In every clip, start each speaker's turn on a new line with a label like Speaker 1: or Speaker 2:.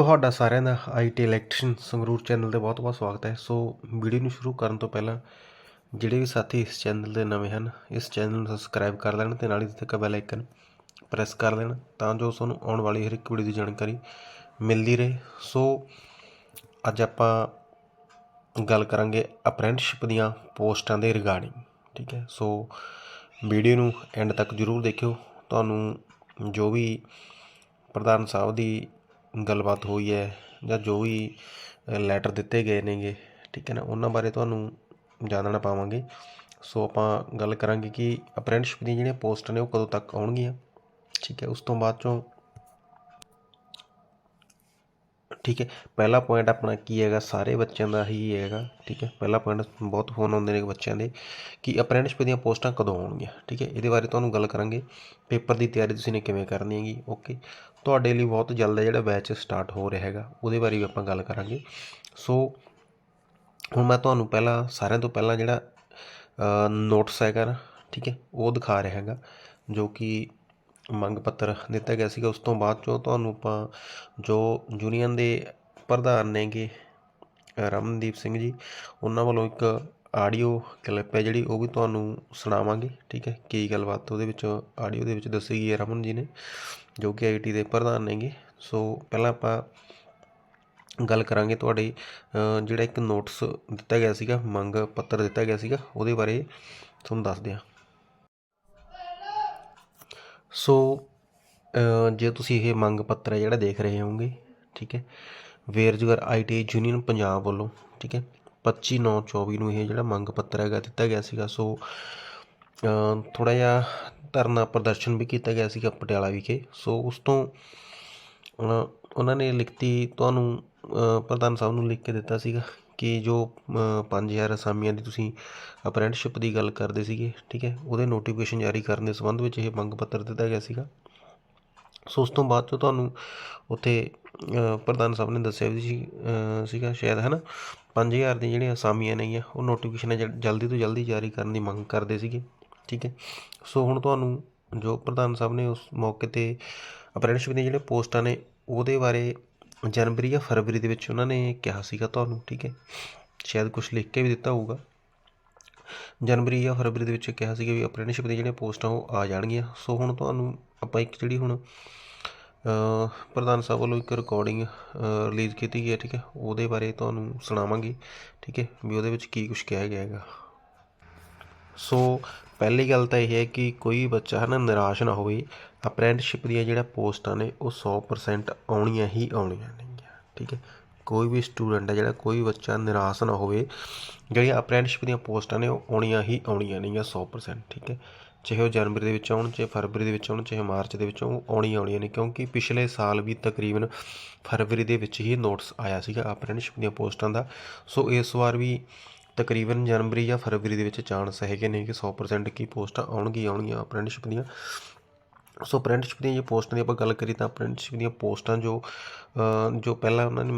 Speaker 1: ਤੁਹਾਡਾ ਸਾਰਿਆਂ ਦਾ ਆਈਟੀ ਇਲੈਕਟ੍ਰੀਸ਼ਨ ਸੰਗਰੂਰ ਚੈਨਲ ਤੇ ਬਹੁਤ-ਬਹੁਤ ਸਵਾਗਤ ਹੈ। ਸੋ ਵੀਡੀਓ ਨੂੰ ਸ਼ੁਰੂ ਕਰਨ ਤੋਂ ਪਹਿਲਾਂ ਜਿਹੜੇ ਵੀ ਸਾਥੀ ਇਸ ਚੈਨਲ ਦੇ ਨਵੇਂ ਹਨ, ਇਸ ਚੈਨਲ ਨੂੰ ਸਬਸਕ੍ਰਾਈਬ ਕਰ ਲੈਣ ਤੇ ਨਾਲ ਹੀ ਦਿੱਤੇ ਬੈਲ ਆਈਕਨ ਪ੍ਰੈਸ ਕਰ ਲੈਣ ਤਾਂ ਜੋ ਤੁਹਾਨੂੰ ਆਉਣ ਵਾਲੀ ਹਰ ਇੱਕ ਵੀਡੀਓ ਦੀ ਜਾਣਕਾਰੀ ਮਿਲਦੀ ਰਹੇ। ਸੋ ਅੱਜ ਆਪਾਂ ਗੱਲ ਕਰਾਂਗੇ ਅਪ੍ਰੈਂਟਿਸਸ਼ਿਪ ਦੀਆਂ ਪੋਸਟਾਂ ਦੇ ਰਿਗਾਰਡਿੰਗ ਠੀਕ ਹੈ। ਸੋ ਵੀਡੀਓ ਨੂੰ ਐਂਡ ਤੱਕ ਜ਼ਰੂਰ ਦੇਖਿਓ। ਤੁਹਾਨੂੰ ਜੋ ਵੀ ਪ੍ਰਧਾਨ ਸਾਹਿਬ ਦੀ ਗੱਲਬਾਤ ਹੋਈ ਹੈ ਜਾਂ ਜੋ ਵੀ ਲੈਟਰ ਦਿੱਤੇ ਗਏ ਨੇਗੇ, ਠੀਕ ਹੈ ਨਾ, ਉਹਨਾਂ ਬਾਰੇ ਤੁਹਾਨੂੰ ਜਾਣਨਾ ਪਾਵਾਂਗੇ। ਸੋ ਆਪਾਂ ਗੱਲ ਕਰਾਂਗੇ ਕਿ ਅਪ੍ਰੈਂਟਿਸਸ਼ਿਪ ਦੀਆਂ ਜਿਹੜੀਆਂ ਪੋਸਟਾਂ ਨੇ ਉਹ ਕਦੋਂ ਤੱਕ ਆਉਣਗੀਆਂ, ਠੀਕ ਹੈ, ਉਸ ਤੋਂ ਬਾਅਦ ਚੋਂ ਠੀਕ ਹੈ। ਪਹਿਲਾ ਪੁਆਇੰਟ ਆਪਣਾ ਕੀ ਹੈਗਾ? ਸਾਰੇ ਬੱਚਿਆਂ ਦਾ ਹੀ ਹੈਗਾ, ਠੀਕ ਹੈ। ਪਹਿਲਾ ਪੁਆਇੰਟ ਬਹੁਤ ਫੋਨ ਆਉਂਦੇ ਨੇ ਬੱਚਿਆਂ ਦੇ ਕਿ ਅਪ੍ਰੈਂਟਿਸਸ਼ਿਪ ਦੀਆਂ ਪੋਸਟਾਂ ਕਦੋਂ ਆਉਣਗੀਆਂ, ਠੀਕ ਹੈ। ਇਹਦੇ ਬਾਰੇ ਤੁਹਾਨੂੰ ਗੱਲ ਕਰਾਂਗੇ। ਪੇਪਰ ਦੀ ਤਿਆਰੀ ਤੁਸੀਂ ਨੇ ਕਿਵੇਂ ਕਰਨੀ ਹੈਗੀ? ਓਕੇ। ਤੁਹਾਡੇ ਲਈ ਬਹੁਤ ਜਲਦ ਹੈ ਜਿਹੜਾ ਬੈਚ ਸਟਾਰਟ ਹੋ ਰਿਹਾ ਹੈਗਾ। ਉਹਦੇ ਬਾਰੇ ਵੀ ਆਪਾਂ ਗੱਲ ਕਰਾਂਗੇ। ਸੋ, ਹੁਣ ਮੈਂ ਤੁਹਾਨੂੰ ਪਹਿਲਾਂ, ਸਾਰਿਆਂ ਤੋਂ ਪਹਿਲਾਂ ਜਿਹੜਾ ਨੋਟਸ ਹੈਗਾ ਨਾ, ਠੀਕ ਹੈ, ਉਹ ਦਿਖਾ ਰਿਹਾ ਹੈਗਾ, ਜੋ ਕਿ ਮੰਗ ਪੱਤਰ ਦਿੱਤਾ ਗਿਆ ਸੀਗਾ, ਉਸ ਤੋਂ ਬਾਅਦ ਚੋਂ ਤੁਹਾਨੂੰ ਆਪਾਂ ਜੋ ਯੂਨੀਅਨ ਦੇ ਪ੍ਰਧਾਨ ਨੇਗੇ ਰਮਨਦੀਪ ਸਿੰਘ ਜੀ, ਉਹਨਾਂ ਵੱਲੋਂ ਇੱਕ ਆਡੀਓ ਕਲਿੱਪ ਹੈ ਜਿਹੜੀ, ਉਹ ਵੀ ਤੁਹਾਨੂੰ ਸੁਣਾਵਾਂਗੇ, ਠੀਕ ਹੈ? ਕੀ ਗੱਲਬਾਤ ਉਹਦੇ ਵਿੱਚ, ਆਡੀਓ ਦੇ ਵਿੱਚ ਦੱਸੀ ਗਈ ਹੈ ਰਮਨ ਜੀ ਨੇ, ਜੋ ਕਿ ਆਈਟੀ ਦੇ ਪ੍ਰਧਾਨ ਨੇਗੇ। ਸੋ ਪਹਿਲਾਂ ਆਪਾਂ ਗੱਲ ਕਰਾਂਗੇ ਤੁਹਾਡੇ ਜਿਹੜਾ ਇੱਕ ਨੋਟਿਸ ਦਿੱਤਾ ਗਿਆ ਸੀਗਾ, ਮੰਗ ਪੱਤਰ ਦਿੱਤਾ ਗਿਆ ਸੀਗਾ, ਉਹਦੇ ਬਾਰੇ ਤੁਹਾਨੂੰ ਦੱਸਦੇ ਹਾਂ। ਸੋ ਜੇ ਤੁਸੀਂ ਇਹ ਮੰਗ ਪੱਤਰ ਹੈ ਜਿਹੜਾ ਦੇਖ ਰਹੇ ਹੋਵੋਗੇ, ਠੀਕ ਹੈ ਵੇਰਜਗਰ ਆਈਟੀ ਯੂਨੀਅਨ ਪੰਜਾਬ ਵੱਲੋਂ, ਠੀਕ ਹੈ 25 9 24 ਨੂੰ ਇਹ ਜਿਹੜਾ ਮੰਗ ਪੱਤਰ ਹੈਗਾ ਦਿੱਤਾ ਗਿਆ ਸੀਗਾ। ਸੋ ਥੋੜਾ ਜਿਹਾ ਧਰਨਾ ਪ੍ਰਦਰਸ਼ਨ ਵੀ ਕੀਤਾ ਗਿਆ ਸੀਗਾ ਪਟਿਆਲਾ ਵਿਖੇ। ਸੋ ਉਸ ਤੋਂ ਉਹਨਾਂ ਨੇ ਲਿਖਤੀ, ਤੁਹਾਨੂੰ ਪ੍ਰਧਾਨ ਸਾਹਿਬ ਨੂੰ ਲਿਖ ਕੇ ਦਿੱਤਾ ਸੀਗਾ। ਕਿ ਜੋ ਪੰਜ ਹਜ਼ਾਰ ਅਸਾਮੀਆਂ ਦੀ ਤੁਸੀਂ ਅਪ੍ਰੈਂਟਿਸਸ਼ਿਪ ਦੀ ਗੱਲ ਕਰਦੇ ਸੀਗੇ, ਠੀਕ ਹੈ, ਉਹਦੇ ਨੋਟੀਫਿਕੇਸ਼ਨ ਜਾਰੀ ਕਰਨ ਦੇ ਸੰਬੰਧ ਵਿੱਚ ਇਹ ਮੰਗ ਪੱਤਰ ਦਿੱਤਾ ਗਿਆ ਸੀਗਾ। ਸੋ ਉਸ ਤੋਂ ਬਾਅਦ ਤੋਂ ਤੁਹਾਨੂੰ ਉੱਥੇ ਪ੍ਰਧਾਨ ਸਾਹਿਬ ਨੇ ਦੱਸਿਆ ਵੀ ਸੀ ਸੀਗਾ ਸ਼ਾਇਦ, ਹੈ ਨਾ 5000 ਦੀਆਂ ਜਿਹੜੀਆਂ ਅਸਾਮੀਆਂ ਨੇਗੀਆਂ ਉਹ ਨੋਟੀਫਿਕੇਸ਼ਨ ਜਲਦੀ ਤੋਂ ਜਲਦੀ ਜਾਰੀ ਕਰਨ ਦੀ ਮੰਗ ਕਰਦੇ ਸੀਗੇ, ਠੀਕ ਹੈ। ਸੋ ਹੁਣ ਤੁਹਾਨੂੰ ਜੋ ਪ੍ਰਧਾਨ ਸਾਹਿਬ ਨੇ ਉਸ ਮੌਕੇ ਤੇ ਅਪ੍ਰੈਂਟਿਸਸ਼ਿਪ ਦੀਆਂ ਜਿਹੜੀਆਂ ਪੋਸਟਾਂ ਨੇ, ਉਹਦੇ ਬਾਰੇ ਜਨਵਰੀ ਜਾਂ ਫਰਵਰੀ ਦੇ ਵਿੱਚ ਉਹਨਾਂ ਨੇ ਕਿਹਾ ਸੀਗਾ ਤੁਹਾਨੂੰ, ਠੀਕ ਹੈ? ਸ਼ਾਇਦ ਕੁਝ ਲਿਖ ਕੇ ਵੀ ਦਿੱਤਾ ਹੋਊਗਾ। ਜਨਵਰੀ ਜਾਂ ਫਰਵਰੀ ਦੇ ਵਿੱਚ ਕਿਹਾ ਸੀਗਾ ਵੀ ਅਪ੍ਰੈਂਟਿਸਸ਼ਿਪ ਦੀਆਂ ਜਿਹੜੀਆਂ ਪੋਸਟਾਂ ਉਹ ਆ ਜਾਣਗੀਆਂ। ਸੋ ਹੁਣ ਤੁਹਾਨੂੰ ਆਪਾਂ ਇੱਕ ਜਿਹੜੀ ਹੁਣ ਪ੍ਰਧਾਨ ਸਾਹਿਬ ਵੱਲੋਂ ਇੱਕ ਰਿਕਾਰਡਿੰਗ ਰਿਲੀਜ਼ ਕੀਤੀ ਗਈ ਹੈ, ਠੀਕ ਹੈ? ਉਹਦੇ ਬਾਰੇ ਤੁਹਾਨੂੰ ਸੁਣਾਵਾਂਗੇ, ਠੀਕ ਹੈ? ਵੀ ਉਹਦੇ ਵਿੱਚ ਕੀ ਕੁਝ ਕਿਹਾ ਗਿਆ ਹੈਗਾ। ਸੋ ਪਹਿਲੀ ਗੱਲ ਤਾਂ ਇਹ ਹੈ ਕਿ ਕੋਈ ਬੱਚਾ ਹੈ ਨਾ ਨਿਰਾਸ਼ ਨਾ ਹੋਵੇ ਅਪ੍ਰੈਂਟਿਸਸ਼ਿਪ ਦੀਆਂ ਜਿਹੜਾ ਪੋਸਟਾਂ ਨੇ ਉਹ 100% ਆਉਣੀਆਂ ਹੀ ਆਉਣੀਆਂ ਨੇਗੀਆਂ, ਠੀਕ ਹੈ। ਕੋਈ ਵੀ ਸਟੂਡੈਂਟ ਹੈ ਜਿਹੜਾ ਕੋਈ ਬੱਚਾ ਨਿਰਾਸ਼ ਨਾ ਹੋਵੇ, ਜਿਹੜੀਆਂ ਅਪ੍ਰੈਂਟਿਸਸ਼ਿਪ ਦੀਆਂ ਪੋਸਟਾਂ ਨੇ ਉਹ ਆਉਣੀਆਂ ਹੀ ਆਉਣੀਆਂ ਨੇਗੀਆਂ 100% ਠੀਕ ਹੈ। ਚਾਹੇ ਉਹ ਜਨਵਰੀ ਦੇ ਵਿੱਚ ਆਉਣ, ਚਾਹੇ ਫਰਵਰੀ ਦੇ ਵਿੱਚ ਆਉਣ, ਚਾਹੇ ਮਾਰਚ ਦੇ ਵਿੱਚ ਆਉਣ ਆਉਣੀਆਂ ਆਉਣੀਆਂ ਨੇ, ਕਿਉਂਕਿ ਪਿਛਲੇ ਸਾਲ ਵੀ ਤਕਰੀਬਨ ਫਰਵਰੀ ਦੇ ਵਿੱਚ ਹੀ ਨੋਟਿਸ ਆਇਆ ਸੀਗਾ ਅਪ੍ਰੈਂਟਿਸਸ਼ਿਪ ਦੀਆਂ ਪੋਸਟਾਂ ਦਾ। ਸੋ ਇਸ ਵਾਰ ਵੀ ਤਕਰੀਬਨ ਜਨਵਰੀ ਜਾਂ ਫਰਵਰੀ ਦੇ ਵਿੱਚ ਚਾਂਸ ਹੈਗੇ ਨੇ ਕਿ 100% ਕੀ ਪੋਸਟਾਂ ਆਉਣਗੀਆਂ ਆਉਣਗੀਆਂ ਅਪ੍ਰੈਂਟਿਸਸ਼ਿਪ ਦੀਆਂ। ਸੋ ਅਪ੍ਰੈਂਟਿਸਸ਼ਿਪ ਦੀਆਂ ਜੇ ਪੋਸਟਾਂ ਦੀ ਆਪਾਂ ਗੱਲ ਕਰੀ ਤਾਂ ਅਪ੍ਰੈਂਟਿਸਸ਼ਿਪ ਦੀਆਂ ਪੋਸਟਾਂ ਜੋ ਜੋ ਪਹਿਲਾਂ ਉਹਨਾਂ ਨੇ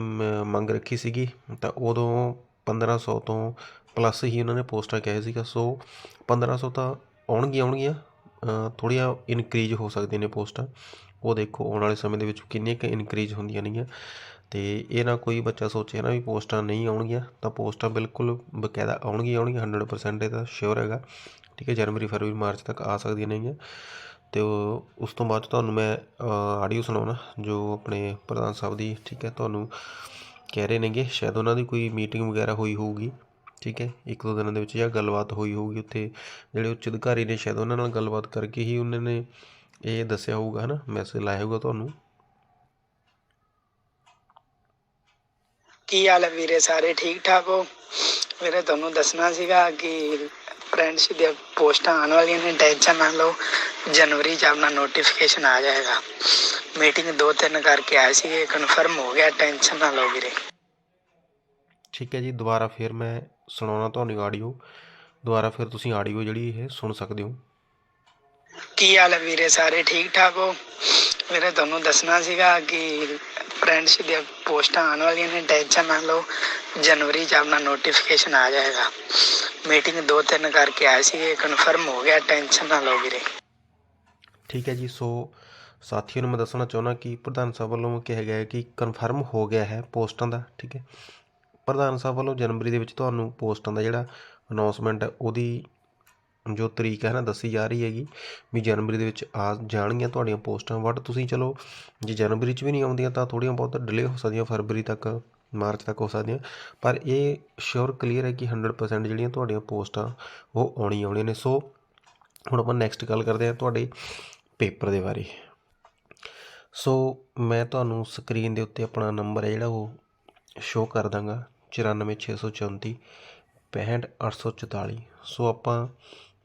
Speaker 1: ਮੰਗ ਰੱਖੀ ਸੀਗੀ, ਤਾਂ ਉਦੋਂ 1500 ਤੋਂ ਪਲੱਸ ਹੀ ਉਹਨਾਂ ਨੇ ਪੋਸਟਾਂ ਕਹੇ ਸੀਗਾ। ਸੋ 1500 ਤਾਂ ਆਉਣਗੀਆਂ ਆਉਣਗੀਆਂ ਥੋੜ੍ਹੀਆਂ ਇਨਕਰੀਜ਼ ਹੋ ਸਕਦੀਆਂ ਨੇ ਪੋਸਟਾਂ। ਉਹ ਦੇਖੋ, ਆਉਣ ਵਾਲੇ ਸਮੇਂ ਦੇ ਵਿੱਚ ਕਿੰਨੀਆਂ ਕੁ ਇਨਕਰੀਜ਼ ਹੁੰਦੀਆਂ ਨੇਗੀਆਂ। ਅਤੇ ਇਹ ਨਾ ਕੋਈ ਬੱਚਾ ਸੋਚੇ ਨਾ ਵੀ ਪੋਸਟਾਂ ਨਹੀਂ ਆਉਣਗੀਆਂ, ਤਾਂ ਪੋਸਟਾਂ ਬਿਲਕੁਲ ਬਕਾਇਦਾ ਆਉਣਗੀਆਂ ਆਉਣਗੀਆਂ 100% ਇਹ ਤਾਂ ਸ਼ੋਰ ਹੈਗਾ। ਠੀਕ ਹੈ, ਜਨਵਰੀ, ਫਰਵਰੀ, ਮਾਰਚ ਤੱਕ ਆ ਸਕਦੀਆਂ ਨੇਗੀਆਂ ਤੇ ਉਸ ਤੋਂ ਬਾਅਦ ਤੁਹਾਨੂੰ ਮੈਂ ਆਡੀਓ ਸੁਣਾਉਣਾ, ਜੋ ਆਪਣੇ ਪ੍ਰਧਾਨ ਸਾਹਿਬ ਦੀ, ਠੀਕ ਹੈ, ਤੁਹਾਨੂੰ ਕਹਿ ਰਹੇ ਨੇਗੇ। ਸ਼ਾਇਦ ਉਹਨਾਂ ਦੀ ਕੋਈ ਮੀਟਿੰਗ ਵਗੈਰਾ ਹੋਈ ਹੋਊਗੀ, ਠੀਕ ਹੈ, ਇੱਕ ਦੋ ਦਿਨਾਂ ਦੇ ਵਿੱਚ ਜਾਂ ਗੱਲਬਾਤ ਹੋਈ ਹੋਊਗੀ ਉੱਥੇ। ਜਿਹੜੇ ਉੱਚ ਅਧਿਕਾਰੀ ਨੇ, ਸ਼ਾਇਦ ਉਹਨਾਂ ਨਾਲ ਗੱਲਬਾਤ ਕਰਕੇ ਹੀ ਉਹਨਾਂ ਨੇ ਇਹ ਦੱਸਿਆ ਹੋਊਗਾ, ਹਨਾ ਮੈਸੇਜ ਲਾਇਆ ਹੋਊਗਾ ਤੁਹਾਨੂੰ।
Speaker 2: ਕੀ ਹਾਲ ਹੈ ਵੀਰੇ? ਸਾਰੇ ਠੀਕ ਠਾਕ ਹੋ? ਵੀਰੇ ਤੁਹਾਨੂੰ ਦੱਸਣਾ ਸੀਗਾ ਕਿ ਫਰੈਂਡਸ਼ਿਪ ਦੀਆਂ ਪੋਸਟਾਂ ਆਉਣ ਵਾਲੀਆਂ ਨੇ ਟੈਨਸ਼ਨ ਨਾ ਲਓ। ਜਨਵਰੀ 'ਚ ਆਪਣਾ ਨੋਟੀਫਿਕੇਸ਼ਨ ਆ ਜਾਏਗਾ ਮੀਟਿੰਗ ਦੋ ਤਿੰਨ ਕਰਕੇ ਆਏ ਸੀਗੇ ਕਨਫਰਮ ਹੋ ਗਿਆ ਟੈਨਸ਼ਨ ਨਾ ਲਓ ਵੀਰੇ।
Speaker 1: ਠੀਕ ਹੈ ਜੀ ਦੁਬਾਰਾ ਫਿਰ ਮੈਂ ਸੁਣਾਉਣਾ ਤੁਹਾਨੂੰ ਆਡੀਓ ਦੁਬਾਰਾ ਫਿਰ ਤੁਸੀਂ ਆਡੀਓ ਜਿਹੜੀ ਇਹ ਸੁਣ ਸਕਦੇ ਹੋ।
Speaker 2: ਕੀ ਹਾਲ ਹੈ ਵੀਰੇ? ਸਾਰੇ ਠੀਕ ਠਾਕ ਹੋ? ਮੇਰੇ ਤੁਹਾਨੂੰ ਦੱਸਣਾ ਸੀਗਾ ਕਿ ਫਰੈਂਡਸ਼ਿਪ ਦੀਆਂ ਪੋਸਟਾਂ ਆਉਣ ਵਾਲੀਆਂ ਨੇ ਟੈਨਸ਼ਨ ਨਾ ਲਓ। ਜਨਵਰੀ 'ਚ ਆਪਣਾ ਨੋਟੀਫਿਕੇਸ਼ਨ ਆ ਜਾਏਗਾ। ਮੀਟਿੰਗ ਦੋ ਤਿੰਨ ਕਰਕੇ ਆਏ ਸੀਗੇ ਕਨਫਰਮ ਹੋ ਗਿਆ ਟੈਨਸ਼ਨ ਨਾ ਲਓ ਵੀਰੇ।
Speaker 1: ਠੀਕ ਹੈ ਜੀ, ਸੋ ਸਾਥੀਆਂ ਨੂੰ ਮੈਂ ਦੱਸਣਾ ਚਾਹੁੰਦਾ ਕਿ ਪ੍ਰਧਾਨ ਸਾਹਿਬ ਵੱਲੋਂ ਕਿਹਾ ਗਿਆ ਹੈ ਕਿ ਕਨਫਰਮ ਹੋ ਗਿਆ ਹੈ ਪੋਸਟਾਂ ਦਾ, ਠੀਕ ਹੈ। ਪ੍ਰਧਾਨ ਸਾਹਿਬ ਵੱਲੋਂ ਜਨਵਰੀ ਦੇ ਵਿੱਚ ਤੁਹਾਨੂੰ ਪੋਸਟਾਂ ਦਾ ਜਿਹੜਾ ਅਨਾਉਂਸਮੈਂਟ ਹੈ, ਉਹਦੀ ਜੋ ਤਰੀਕ ਹੈ ਨਾ ਦੱਸੀ ਜਾ ਰਹੀ ਹੈਗੀ ਵੀ ਜਨਵਰੀ ਦੇ ਵਿੱਚ ਆ ਜਾਣਗੀਆਂ ਤੁਹਾਡੀਆਂ ਪੋਸਟਾਂ ਬਟ ਤੁਸੀਂ ਚਲੋ ਜੇ ਜਨਵਰੀ 'ਚ ਵੀ ਨਹੀਂ ਆਉਂਦੀਆਂ ਤਾਂ ਥੋੜ੍ਹੀਆਂ ਬਹੁਤ ਡਿਲੇ ਹੋ ਸਕਦੀਆਂ, ਫਰਵਰੀ ਤੱਕ, ਮਾਰਚ ਤੱਕ ਹੋ ਸਕਦੀਆਂ। ਪਰ ਇਹ ਸ਼ੋਰ ਕਲੀਅਰ ਹੈ ਕਿ 100% ਜਿਹੜੀਆਂ ਤੁਹਾਡੀਆਂ ਪੋਸਟਾਂ ਉਹ ਆਉਣੀ ਆਉਣੀਆਂ ਨੇ। ਸੋ ਹੁਣ ਆਪਾਂ ਨੈਕਸਟ ਗੱਲ ਕਰਦੇ ਹਾਂ ਤੁਹਾਡੇ ਪੇਪਰ ਦੇ ਬਾਰੇ। ਸੋ ਮੈਂ ਤੁਹਾਨੂੰ ਸਕਰੀਨ ਦੇ ਉੱਤੇ ਆਪਣਾ ਨੰਬਰ ਹੈ ਜਿਹੜਾ ਉਹ ਸ਼ੋਅ ਕਰ ਦਾਂਗਾ 94634 65844 ਸੋ ਆਪਾਂ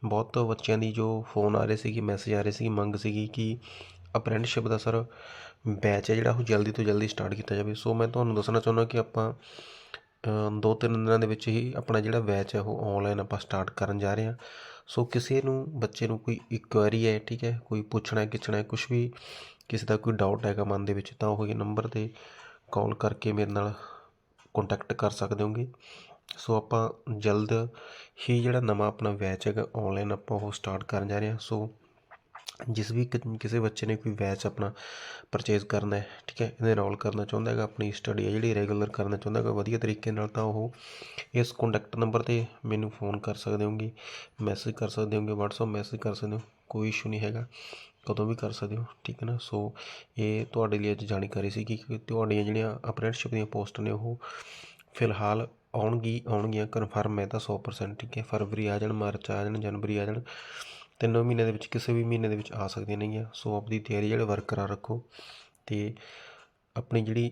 Speaker 1: ਬਹੁਤ ਬੱਚਿਆਂ ਦੀ ਜੋ ਫੋਨ ਆ ਰਹੇ ਸੀਗੇ ਮੈਸੇਜ ਆ ਰਹੇ ਸੀ ਮੰਗ ਸੀਗੀ ਕਿ ਅਪ੍ਰੈਂਟਿਸਸ਼ਿਪ ਦਾ ਸਰ ਬੈਚ ਹੈ ਜਿਹੜਾ, ਉਹ ਜਲਦੀ ਤੋਂ ਜਲਦੀ ਸਟਾਰਟ ਕੀਤਾ ਜਾਵੇ। ਸੋ ਮੈਂ ਤੁਹਾਨੂੰ ਦੱਸਣਾ ਚਾਹੁੰਦਾ ਕਿ ਆਪਾਂ ਦੋ ਤਿੰਨ ਦਿਨਾਂ ਦੇ ਵਿੱਚ ਹੀ ਆਪਣਾ ਜਿਹੜਾ ਬੈਚ ਹੈ, ਉਹ ਆਨਲਾਈਨ ਆਪਾਂ ਸਟਾਰਟ ਕਰਨ ਜਾ ਰਹੇ ਹਾਂ। ਸੋ ਕਿਸੇ ਨੂੰ, ਬੱਚੇ ਨੂੰ ਕੋਈ ਇਨਕੁਆਇਰੀ ਹੈ, ਠੀਕ ਹੈ, ਕੋਈ ਪੁੱਛਣਾ ਕਿਛਣਾ ਕੁਝ ਵੀ ਕਿਸੇ ਦਾ ਕੋਈ ਡਾਊਟ ਹੈਗਾ ਮਨ ਦੇ ਵਿੱਚ, ਤਾਂ ਉਹ ਇਹ ਨੰਬਰ 'ਤੇ ਕਾਲ ਕਰਕੇ ਮੇਰੇ ਨਾਲ ਕੰਟੈਕਟ ਕਰ ਸਕਦੇ ਹੋਗੇ। ਸੋ ਆਪਾਂ ਜਲਦ ਹੀ ਜਿਹੜਾ ਨਵਾਂ ਆਪਣਾ ਬੈਚ ਹੈਗਾ ਆਨਲਾਈਨ ਆਪਾਂ ਉਹ ਸਟਾਰਟ ਕਰਨ ਜਾ ਰਹੇ ਹਾਂ। ਸੋ ਜਿਸ ਵੀ ਕਿਸੇ ਬੱਚੇ ਨੇ ਕੋਈ ਬੈਚ ਆਪਣਾ ਪਰਚੇਸ ਕਰਨਾ ਹੈ, ਠੀਕ ਹੈ ਇਹਦੇ ਰੋਲ ਕਰਨਾ ਚਾਹੁੰਦਾ ਹੈਗਾ, ਆਪਣੀ ਸਟੱਡੀ ਹੈ ਜਿਹੜੀ ਰੈਗੂਲਰ ਕਰਨਾ ਚਾਹੁੰਦਾ ਹੈਗਾ ਵਧੀਆ ਤਰੀਕੇ ਨਾਲ, ਤਾਂ ਉਹ ਇਸ ਕੰਟੈਕਟ ਨੰਬਰ ਤੇ ਮੈਨੂੰ ਫੋਨ ਕਰ ਸਕਦੇ ਹੋਗੇ ਮੈਸੇਜ ਕਰ ਸਕਦੇ ਹੋਗੇ WhatsApp ਮੈਸੇਜ ਕਰ ਸਕਦੇ ਹੋ, ਕੋਈ ਇਸ਼ੂ ਨਹੀਂ ਹੈਗਾ, ਕਦੋਂ ਵੀ ਕਰ ਸਕਦੇ ਹੋ, ਠੀਕ ਹੈ ਨਾ। ਸੋ ਇਹ ਤੁਹਾਡੇ ਲਈ ਅੱਜ ਜਾਣਕਾਰੀ ਸੀ ਕਿ ਤੁਹਾਡੀਆਂ ਜਿਹੜੀਆਂ ਅਪਰੈਂਟਸ਼ਿਪ ਦੀਆਂ ਪੋਸਟ ਨੇ ਉਹ ਫਿਲਹਾਲ ਆਉਣਗੀ, ਆਉਣਗੀਆਂ ਕਨਫਰਮ ਹੈ ਤਾਂ 100% ਠੀਕ ਹੈ। ਫਰਵਰੀ ਆ ਜਾਣ, ਮਾਰਚ ਆ ਜਾਣ, ਜਨਵਰੀ ਆ ਜਾਣ, ਤਿੰਨੋਂ ਮਹੀਨੇ ਦੇ ਵਿੱਚ, ਕਿਸੇ ਵੀ ਮਹੀਨੇ ਦੇ ਵਿੱਚ ਆ ਸਕਦੀਆਂ ਨੇਗੀਆਂ। ਸੋ ਆਪਣੀ ਤਿਆਰੀ ਜਿਹੜੇ ਬਰਕਰਾਰ ਰੱਖੋ ਤੇ ਆਪਣੀ ਜਿਹੜੀ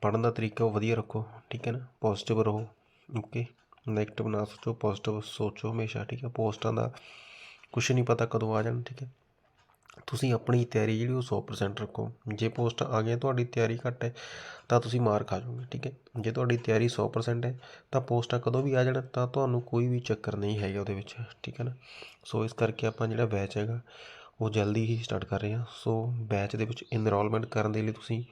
Speaker 1: ਪੜ੍ਹਨ ਦਾ ਤਰੀਕਾ ਉਹ ਵਧੀਆ ਰੱਖੋ, ਠੀਕ ਹੈ ਨਾ? ਪੋਜ਼ਿਟਿਵ ਰਹੋ ਓਕੇ ਨੈਗੇਟਿਵ ਨਾ ਸੋਚੋ ਪੋਜ਼ਿਟਿਵ ਸੋਚੋ ਹਮੇਸ਼ਾ, ਠੀਕ ਹੈ? ਪੋਸਟਾਂ ਦਾ ਕੁਛ ਨਹੀਂ ਪਤਾ ਕਦੋਂ ਆ ਜਾਣ, ਠੀਕ ਹੈ? ਤੁਸੀਂ ਆਪਣੀ ਤਿਆਰੀ ਜਿਹੜੀ ਉਹ 100% ਰੱਖੋ। ਜੇ ਪੋਸਟ ਆ ਗਈਆਂ, ਤੁਹਾਡੀ ਤਿਆਰੀ ਘੱਟ ਹੈ, ਤਾਂ ਤੁਸੀਂ ਮਾਰ ਖਾ ਜਾਓਗੇ, ਠੀਕ ਹੈ? ਜੇ ਤੁਹਾਡੀ ਤਿਆਰੀ 100% ਹੈ, ਤਾਂ ਪੋਸਟਾਂ ਕਦੋਂ ਵੀ ਆ ਜਾਣ, ਤਾਂ ਤੁਹਾਨੂੰ ਕੋਈ ਵੀ ਚੱਕਰ ਨਹੀਂ ਹੈਗਾ ਉਹਦੇ ਵਿੱਚ, ਠੀਕ ਹੈ ਨਾ? ਸੋ ਇਸ ਕਰਕੇ ਆਪਾਂ ਜਿਹੜਾ ਬੈਚ ਹੈਗਾ, ਉਹ ਜਲਦੀ ਹੀ ਸਟਾਰਟ ਕਰ ਰਹੇ ਹਾਂ। ਸੋ ਬੈਚ ਦੇ ਵਿੱਚ ਇਨਰੋਲਮੈਂਟ ਕਰਨ ਦੇ ਲਈ ਤੁਸੀਂ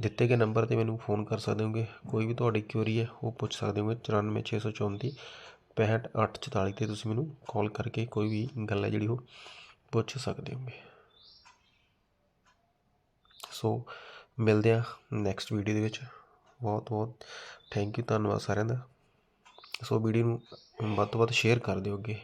Speaker 1: ਦਿੱਤੇ ਗਏ ਨੰਬਰ ਤੇ ਮੈਨੂੰ ਫੋਨ ਕਰ ਸਕਦੇ ਹੋਗੇ। ਕੋਈ ਵੀ ਤੁਹਾਡੀ ਕਿਊਰੀ ਹੈ, ਉਹ ਪੁੱਛ ਸਕਦੇ ਹੋਗੇ। 94634 65844 ਤੇ ਤੁਸੀਂ ਮੈਨੂੰ ਕਾਲ ਕਰਕੇ ਕੋਈ ਵੀ ਗੱਲ ਹੈ ਜਿਹੜੀ ਉਹ ਪੁੱਛ ਸਕਦੇ ਹੋਗੇ। ਸੋ ਮਿਲਦੇ ਆ ਨੈਕਸਟ ਵੀਡੀਓ ਦੇ ਵਿੱਚ। ਬਹੁਤ ਬਹੁਤ ਥੈਂਕ ਯੂ ਧੰਨਵਾਦ ਸਾਰਿਆਂ ਦਾ। ਸੋ ਵੀਡੀਓ ਨੂੰ ਵੱਧ ਤੋਂ ਵੱਧ ਸ਼ੇਅਰ ਕਰ ਦਿਓ ਅੱਗੇ।